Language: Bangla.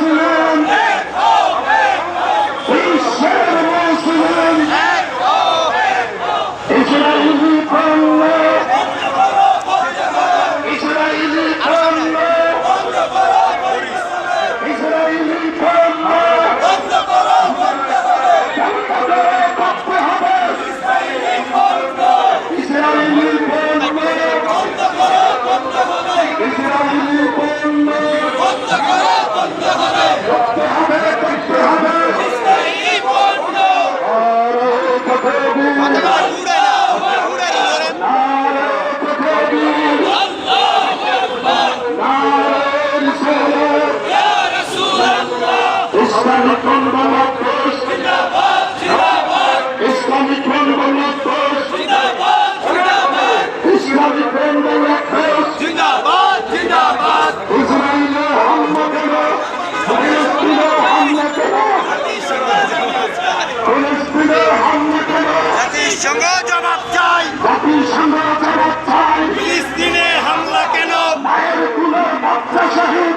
박수를 Islamic Bangladesh Islamic Bangladesh Islamic Bangladesh জিন্দাবাদ জিন্দাবাদ ইসরায়েলে হামলা করো ফিলিস্তিনে হামলা করো ফিলিস্তিনে হামলা করো জাতিসংঘ জবাব চাই জাতিসংঘ জবাব চাই ফিলিস্তিনে হামলা কেন মায়ের কুলে বাচ্চা শহীদ